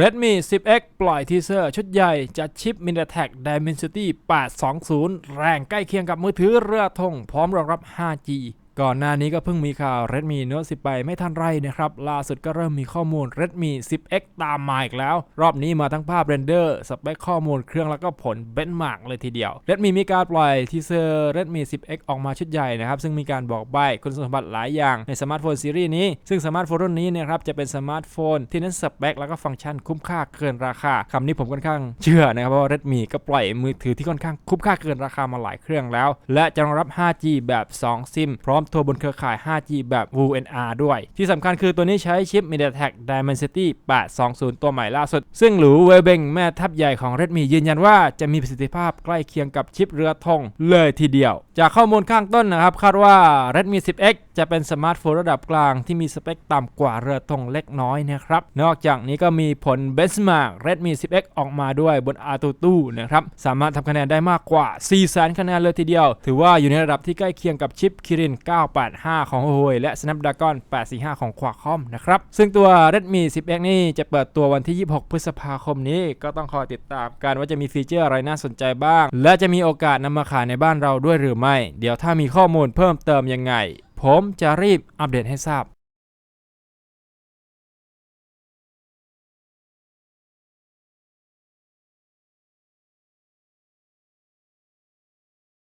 Redmi 10X ปล่อยทีเซอร์ชุดใหญ่จัดชิป MediaTek Dimensity 820 แรงใกล้เคียงกับมือถือเรือธงพร้อมรองรับ 5G ก่อนหน้านี้ก็เพิ่งมีข่าว Redmi Note 10 ไปไม่ทันไรนะครับ ล่าสุดก็เริ่มมีข้อมูล Redmi 10X ตามมาอีกแล้ว รอบนี้มาทั้งภาพเรนเดอร์ สเปคข้อมูลเครื่องแล้วก็ผลเบนมาร์กเลยทีเดียว Redmi มีการปล่อยทีเซอร์ Redmi 10X ออกมาชุดใหญ่นะครับ ซึ่งมีการบอกใบคุณสมบัติหลายอย่างในสมาร์ทโฟนซีรีส์นี้ ซึ่งสมาร์ทโฟนรุ่นนี้นะครับจะเป็นสมาร์ทโฟนที่เน้นสเปคแล้วก็ฟังก์ชันคุ้มค่าเกินราคาคำนี้ผมค่อนข้างเชื่อนะครับเพราะว่า Redmi ก็ปล่อยมือถือที่ค่อนข้างคุ้มค่าเกินราคามาหลายเครื่องแล้ว และจะรองรับ 5G แบบ 2 ซิมพร้อมโทรบนเครือข่าย 5G แบบ VNR ด้วย ที่สำคัญคือตัวนี้ใช้ชิป MediaTek Dimensity 820 ตัวใหม่ล่าสุด ซึ่งหรูเวเบงแม่ทัพใหญ่ของ Redmi ยืนยันว่าจะมีประสิทธิภาพใกล้เคียงกับชิปเรือธงเลยทีเดียว จากข้อมูลข้างต้นนะครับ คาดว่า Redmi 10X จะเป็นสมาร์ทโฟนระดับกลางที่มีสเปคต่ำกว่าเรือธงเล็กน้อยนะครับ นอกจากนี้ก็มีผล Benchmark Redmi 10X ออกมาด้วยบน AnTuTu นะครับ สามารถทำคะแนนได้มากกว่า400,000คะแนนเลยทีเดียว ถือว่าอยู่ในระดับที่ใกล้เคียงกับชิป Kirin 9 985 ของ Huawei และ Snapdragon 845 ของ Qualcomm นะครับ ซึ่งตัว Redmi 10X นี่จะเปิดตัววันที่ 26 พฤษภาคมนี้ ก็ต้องคอยติดตามกันว่าจะมีฟีเจอร์อะไรน่าสนใจบ้าง และจะมีโอกาสนำมาขายในบ้านเราด้วยหรือไม่ เดี๋ยวถ้ามีข้อมูลเพิ่มเติมยังไง ผมจะรีบอัปเดตให้ทราบ